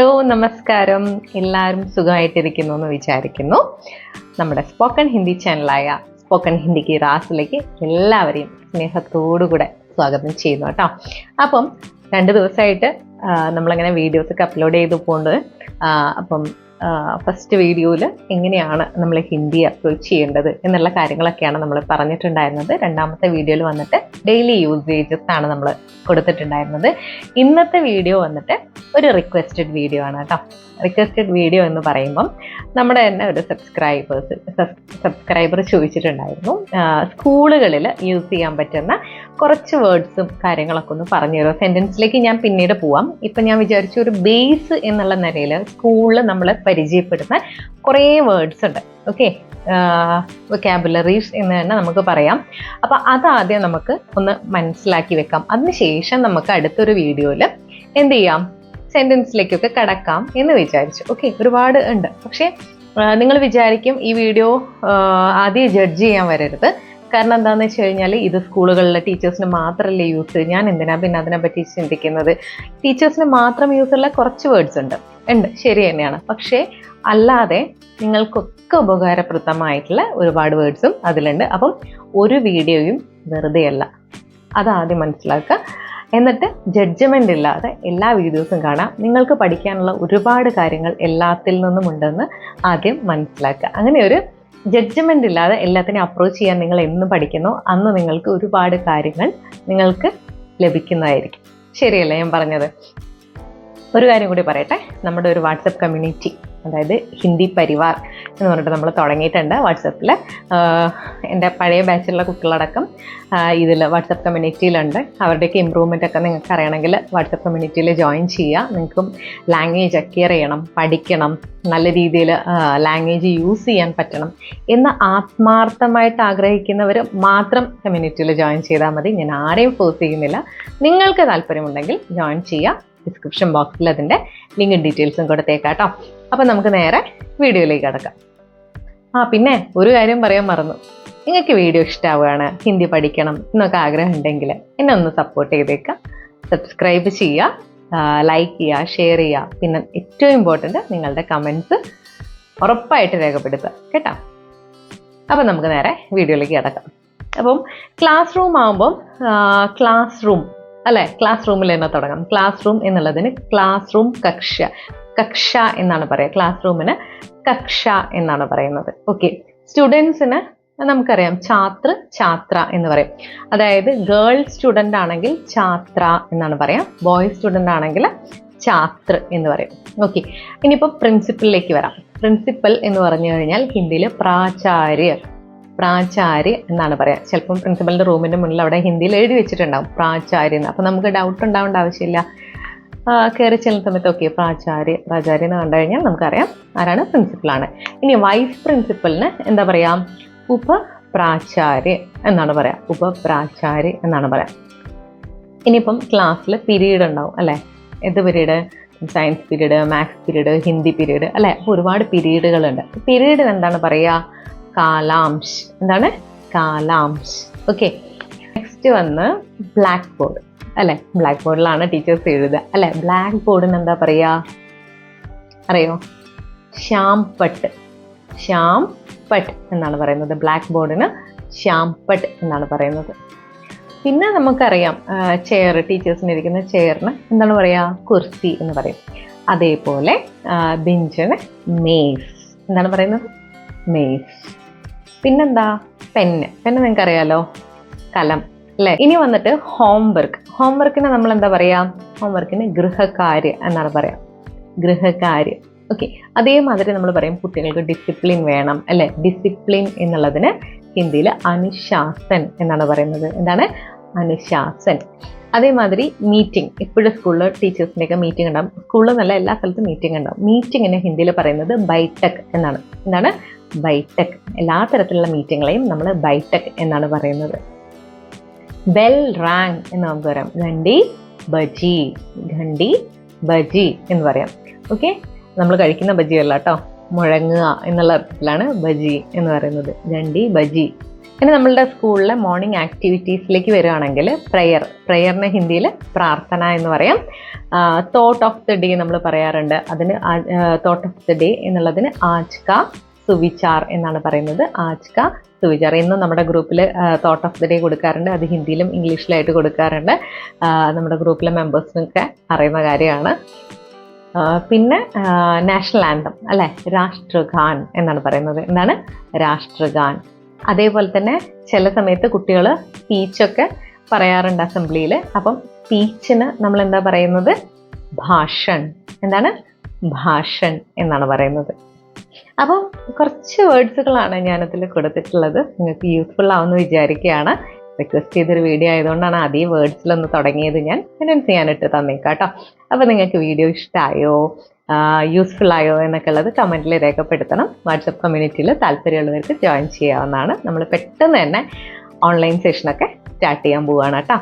Hello നമസ്കാരം. എല്ലാവരും സുഖമായിട്ടിരിക്കുന്നു എന്ന് വിചാരിക്കുന്നു. നമ്മുടെ സ്പോക്കൺ ഹിന്ദി ചാനലായ സ്പോക്കൺ ഹിന്ദിക്ക് റാസിലേക്ക് എല്ലാവരെയും സ്നേഹത്തോടുകൂടെ സ്വാഗതം ചെയ്യുന്നു കേട്ടോ. അപ്പം രണ്ട് ദിവസമായിട്ട് നമ്മളിങ്ങനെ വീഡിയോസൊക്കെ അപ്ലോഡ് ചെയ്തു പോകുന്നത് അപ്പം ഫസ്റ്റ് വീഡിയോയിൽ എങ്ങനെയാണ് നമ്മൾ ഹിന്ദി അപ്രോച്ച് ചെയ്യേണ്ടത് എന്നുള്ള കാര്യങ്ങളൊക്കെയാണ് നമ്മൾ പറഞ്ഞിട്ടുണ്ടായിരുന്നത്. രണ്ടാമത്തെ വീഡിയോയിൽ വന്നിട്ട് ഡെയിലി യൂസേജസ് ആണ് നമ്മൾ കൊടുത്തിട്ടുണ്ടായിരുന്നത്. ഇന്നത്തെ വീഡിയോ വന്നിട്ട് ഒരു റിക്വസ്റ്റഡ് വീഡിയോ ആണ് കേട്ടോ. റിക്വസ്റ്റഡ് വീഡിയോ എന്ന് പറയുമ്പം നമ്മുടെ തന്നെ ഒരു സബ്സ്ക്രൈബേഴ്സ് സബ്സ്ക്രൈബർ ചോദിച്ചിട്ടുണ്ടായിരുന്നു. സ്കൂളുകളിൽ യൂസ് ചെയ്യാൻ പറ്റുന്ന കുറച്ച് വേർഡ്സും കാര്യങ്ങളൊക്കെ ഒന്ന് പറഞ്ഞു തരുമോ? സെന്റൻസിലേക്ക് ഞാൻ പിന്നീട് പോവാം. ഇപ്പം ഞാൻ വിചാരിച്ചു ഒരു ബേസ് എന്നുള്ള നിലയിൽ സ്കൂളിൽ നമ്മൾ പരിചയപ്പെടുന്ന കുറേ വേർഡ്സ് ഉണ്ട്. ഓക്കെ വൊക്കാബുലറീസ് എന്ന് തന്നെ നമുക്ക് പറയാം. അപ്പോൾ അതാദ്യം നമുക്ക് ഒന്ന് മനസ്സിലാക്കി വെക്കാം. അതിനുശേഷം നമുക്ക് അടുത്തൊരു വീഡിയോയിൽ എന്ത് ചെയ്യാം? സെന്റൻസിലേക്കൊക്കെ കടക്കാം എന്ന് വിചാരിച്ചു. ഓക്കെ ഒരുപാട് ഉണ്ട്. പക്ഷേ നിങ്ങൾ വിചാരിക്കും ഈ വീഡിയോ ആദ്യം ജഡ്ജ് ചെയ്യാൻ വരരുത്. കാരണം എന്താണെന്ന് വെച്ച് കഴിഞ്ഞാൽ ഇത് സ്കൂളുകളിലെ ടീച്ചേഴ്സിന് മാത്രമല്ലേ യൂസ് ഞാൻ എന്തിനാ പിന്നെ അതിനെപ്പറ്റി ചിന്തിക്കുന്നത്? ടീച്ചേഴ്സിന് മാത്രം യൂസ് ഉള്ള കുറച്ച് വേർഡ്സ് ഉണ്ട്. ഉണ്ട്. ശരി തന്നെയാണ്. പക്ഷേ അല്ലാതെ നിങ്ങൾക്കൊക്കെ ഉപകാരപ്രദമായിട്ടുള്ള ഒരുപാട് വേർഡ്സും അതിലുണ്ട്. അപ്പം ഒരു വീഡിയോയും വെറുതെയല്ല അതാദ്യം മനസ്സിലാക്കുക. എന്നിട്ട് ജഡ്ജ്മെന്റ് ഇല്ലാതെ എല്ലാ വീഡിയോസും കാണാം. നിങ്ങൾക്ക് പഠിക്കാനുള്ള ഒരുപാട് കാര്യങ്ങൾ എല്ലാത്തിൽ നിന്നും ഉണ്ടെന്ന് ആദ്യം മനസ്സിലാക്കുക. അങ്ങനെ ഒരു ജഡ്ജ്മെന്റ് ഇല്ലാതെ എല്ലാത്തിനെയും അപ്രോച്ച് ചെയ്യാൻ നിങ്ങൾ എന്ന് പഠിക്കുന്നോ. അന്ന് നിങ്ങൾക്ക് ഒരുപാട് കാര്യങ്ങൾ നിങ്ങൾക്ക് ലഭിക്കുന്നതായിരിക്കും. ശരിയല്ലേ ഞാൻ പറഞ്ഞത്? ഒരു കാര്യം കൂടി പറയട്ടെ. നമ്മുടെ ഒരു വാട്സപ്പ് കമ്മ്യൂണിറ്റി അതായത് ഹിന്ദി പരിവാർ എന്ന് പറഞ്ഞിട്ട് നമ്മൾ തുടങ്ങിയിട്ടുണ്ട് വാട്സപ്പിൽ എന്റെ പഴയ ബാച്ചിലുള്ള കുട്ടികളടക്കം ഇതിൽ വാട്സപ്പ് കമ്മ്യൂണിറ്റിയിലുണ്ട്. അവരുടെയൊക്കെ ഇമ്പ്രൂവ്മെന്റ് ഒക്കെ നിങ്ങൾക്ക് അറിയണമെങ്കിൽ വാട്സപ്പ് കമ്മ്യൂണിറ്റിയിൽ ജോയിൻ ചെയ്യുക. നിങ്ങൾക്കും ലാംഗ്വേജ് അക്യർ ചെയ്യണം പഠിക്കണം നല്ല രീതിയിൽ ലാംഗ്വേജ് യൂസ് ചെയ്യാൻ പറ്റണം എന്ന് ആത്മാർത്ഥമായിട്ട് ആഗ്രഹിക്കുന്നവർ മാത്രം കമ്മ്യൂണിറ്റിയിൽ ജോയിൻ ചെയ്താൽ മതി. ഞാൻ ആരെയും ഫോഴ്സ് ചെയ്യുന്നില്ല. നിങ്ങൾക്ക് താല്പര്യമുണ്ടെങ്കിൽ ജോയിൻ ചെയ്യുക. ഡിസ്ക്രിപ്ഷൻ ബോക്സിൽ അതിന്റെ ലിങ്ക് ഡീറ്റെയിൽസും കൊടുത്തേക്കാം കേട്ടോ അപ്പം നമുക്ക് നേരെ വീഡിയോയിലേക്ക് കിടക്കാം. ആ പിന്നെ ഒരു കാര്യം പറയാൻ മറന്നു. നിങ്ങൾക്ക് വീഡിയോ ഇഷ്ടമാവുകയാണ് ഹിന്ദി പഠിക്കണം എന്നൊക്കെ ആഗ്രഹം ഉണ്ടെങ്കിൽ എന്നെ ഒന്ന് സപ്പോർട്ട് ചെയ്തേക്കുക സബ്സ്ക്രൈബ് ചെയ്യുക ലൈക്ക് ചെയ്യുക ഷെയർ ചെയ്യുക. പിന്നെ ഏറ്റവും ഇമ്പോർട്ടന്റ് നിങ്ങളുടെ കമൻസ് ഉറപ്പായിട്ട് രേഖപ്പെടുത്തുക കേട്ടോ? അപ്പം നമുക്ക് നേരെ വീഡിയോയിലേക്ക് കിടക്കാം. അപ്പം ക്ലാസ് റൂം ആകുമ്പം ക്ലാസ് റൂം അല്ലേ? ക്ലാസ് റൂമിൽ തന്നെ തുടങ്ങാം. ക്ലാസ് റൂം എന്നുള്ളതിന് ക്ലാസ് റൂം കക്ഷ. കക്ഷ എന്നാണ് പറയുക. ക്ലാസ് റൂമിന് കക്ഷ എന്നാണ് പറയുന്നത്. ഓക്കെ സ്റ്റുഡൻസിന് നമുക്കറിയാം ഛാത്ര ഛാത്ര എന്ന് പറയും. അതായത് ഗേൾ സ്റ്റുഡന്റ് ആണെങ്കിൽ ഛാത്ര എന്നാണ് പറയാം. ബോയ് സ്റ്റുഡന്റ് ആണെങ്കിൽ ഛാത്ര എന്ന് പറയും. ഓക്കെ ഇനിയിപ്പോൾ പ്രിൻസിപ്പലിലേക്ക് വരാം. പ്രിൻസിപ്പൽ എന്ന് പറഞ്ഞു കഴിഞ്ഞാൽ ഹിന്ദിയിൽ പ്രാചാര്യ പ്രാചാര്യ എന്നാണ് പറയാം. ചിലപ്പം പ്രിൻസിപ്പലിന്റെ റൂമിന്റെ മുന്നിൽ അവിടെ ഹിന്ദിയിൽ എഴുതി വെച്ചിട്ടുണ്ടാവും പ്രാചാര്യ എന്ന്. അപ്പം നമുക്ക് ഡൗട്ട് ഉണ്ടാവേണ്ട ആവശ്യമില്ല. കയറി ചെല്ലുന്ന സമയത്ത് ഓക്കെ പ്രാചാര്യ പ്രാചാര്യ എന്ന് കണ്ടു കഴിഞ്ഞാൽ നമുക്കറിയാം ആരാണ്? പ്രിൻസിപ്പളാണ് ഇനി വൈസ് പ്രിൻസിപ്പലിന് എന്താ പറയുക ഉപ പ്രാചാര്യ എന്നാണ് പറയാം. ഉപപ്രാചാര്യ എന്നാണ് പറയാം. ഇനിയിപ്പം ക്ലാസ്സിൽ പീരീഡ് ഉണ്ടാവും അല്ലേ? എന്ത് period science period maths period Hindi period അല്ലേ? അപ്പോൾ ഒരുപാട് പീരീഡുകളുണ്ട് പീരീഡിന് എന്താണ് പറയുക കാലാംശ്. എന്താണ്? കാലാംശ്. ഓക്കെ നെക്സ്റ്റ് വന്ന് ബ്ലാക്ക് ബോർഡ് അല്ലെ? ബ്ലാക്ക് ബോർഡിലാണ് ടീച്ചേഴ്സ് എഴുതുക. അല്ലെ? ബ്ലാക്ക് ബോർഡിന് എന്താ പറയുക അറിയോ? ശ്യാം പട്ട് ശ്യാം പട്ട് എന്നാണ് പറയുന്നത്. ബ്ലാക്ക് ബോർഡിന് ശ്യാം പട്ട് എന്നാണ് പറയുന്നത്. പിന്നെ നമുക്കറിയാം ചെയർ ടീച്ചേഴ്സിന് ഇരിക്കുന്ന ചെയറിന് എന്താണ് പറയുക കുർസി എന്ന് പറയും. അതേപോലെ ബെഞ്ചിന് മേസ് എന്താണ് പറയുന്നത്? മേസ് പിന്നെന്താ? പെന്ന്. പെന്ന് നിങ്ങൾക്ക് അറിയാലോ കലം അല്ലേ? ഇനി വന്നിട്ട് ഹോംവർക്ക് ഹോംവർക്കിന് നമ്മൾ എന്താ പറയാ? ഹോംവർക്കിന് ഗൃഹകാര്യ എന്നാണ് പറയാം. ഗൃഹകാര്യം. ഓക്കെ അതേമാതിരി നമ്മൾ പറയും കുട്ടികൾക്ക് ഡിസിപ്ലിൻ വേണം അല്ലേ? ഡിസിപ്ലിൻ എന്നുള്ളതിന് ഹിന്ദിയിൽ അനുശാസൻ എന്നാണ് പറയുന്നത്. എന്താണ്? അനുശാസൻ. അതേമാതിരി മീറ്റിംഗ് ഇപ്പോഴും സ്കൂളിൽ ടീച്ചേഴ്സിന്റെയൊക്കെ മീറ്റിംഗ് ഉണ്ടാവും. സ്കൂളിൽ നല്ല എല്ലാ സ്ഥലത്തും മീറ്റിംഗ് ഉണ്ടാവും. മീറ്റിങ്ങിനെ ഹിന്ദിയിൽ പറയുന്നത് ബൈടെക് എന്നാണ്. എന്താണ്? ബൈടെക് എല്ലാ തരത്തിലുള്ള മീറ്റിങ്ങളെയും നമ്മൾ ബൈടെക് എന്നാണ് പറയുന്നത്. ബെൽ റാങ് എന്ന് നമുക്ക് പറയാം. ഘണ്ടി ബജി. ഘണ്ടി ബജി എന്ന് പറയാം. ഓക്കെ? നമ്മൾ കഴിക്കുന്ന ബജിയല്ല കേട്ടോ. മുഴങ്ങുക എന്നുള്ള അർത്ഥത്തിലാണ് ബജി എന്ന് പറയുന്നത്. ഘണ്ടി ബജി. ഇനി നമ്മളുടെ സ്കൂളിലെ മോർണിംഗ് ആക്ടിവിറ്റീസിലേക്ക് വരികയാണെങ്കിൽ പ്രെയർ പ്രെയറിന് ഹിന്ദിയിൽ പ്രാർത്ഥന എന്ന് പറയാം. തോട്ട് ഓഫ് ദ ഡേ നമ്മൾ പറയാറുണ്ട്. അതിന് തോട്ട് ഓഫ് ദ ഡേ എന്നുള്ളതിന് ആജ്ക സുവിചാർ എന്നാണ് പറയുന്നത്. ആജ്ക സുവിചാർ. ഇന്നും നമ്മുടെ ഗ്രൂപ്പിൽ തോട്ട് ഓഫ് ദ ഡേ കൊടുക്കാറുണ്ട്. അത് ഹിന്ദിയിലും ഇംഗ്ലീഷിലായിട്ട് കൊടുക്കാറുണ്ട്. നമ്മുടെ ഗ്രൂപ്പിലെ മെമ്പേഴ്സിനൊക്കെ അറിയുന്ന കാര്യമാണ്. പിന്നെ നാഷണൽ ആന്തം അല്ലേ? രാഷ്ട്രഗാൻ എന്നാണ് പറയുന്നത്. എന്താണ്? രാഷ്ട്രഗാൻ. അതേപോലെ തന്നെ ചില സമയത്ത് കുട്ടികൾ പീച്ചൊക്കെ പറയാറുണ്ട് അസംബ്ലിയിൽ അപ്പം സ്പീച്ചിന് നമ്മൾ എന്താ പറയുന്നത്? ഭാഷൺ. എന്താണ്? ഭാഷൺ എന്നാണ് പറയുന്നത്. അപ്പം കുറച്ച് വേർഡ്സുകളാണ് ഞാനതിൽ കൊടുത്തിട്ടുള്ളത്. നിങ്ങൾക്ക് യൂസ്ഫുൾ ആവുമെന്ന് വിചാരിക്കുകയാണ്. റിക്വസ്റ്റ് ചെയ്തൊരു വീഡിയോ ആയതുകൊണ്ടാണ് അതേ വേർഡ്സിലൊന്ന് തുടങ്ങിയത് ഞാൻ അനൗൺസ് ചെയ്യാനിട്ട് തന്നേക്കാം കേട്ടോ. അപ്പോൾ നിങ്ങൾക്ക് വീഡിയോ ഇഷ്ടമായോ യൂസ്ഫുൾ ആയോ എന്നൊക്കെ ഉള്ളത് കമന്റിൽ രേഖപ്പെടുത്തണം. വാട്സപ്പ് കമ്മ്യൂണിറ്റിയിൽ താല്പര്യമുള്ളവർക്ക് ജോയിൻ ചെയ്യാവുന്നതാണ്. നമ്മൾ പെട്ടെന്ന് തന്നെ ഓൺലൈൻ സെഷനൊക്കെ സ്റ്റാർട്ട് ചെയ്യാൻ പോവുകയാണ് കേട്ടോ.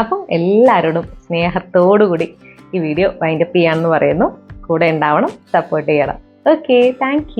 അപ്പം എല്ലാവരോടും സ്നേഹത്തോടുകൂടി ഈ വീഡിയോ വൈൻഡപ്പ് ചെയ്യാമെന്ന് പറയുന്നു. കൂടെ ഉണ്ടാവണം സപ്പോർട്ട് ചെയ്യണം. Okay thank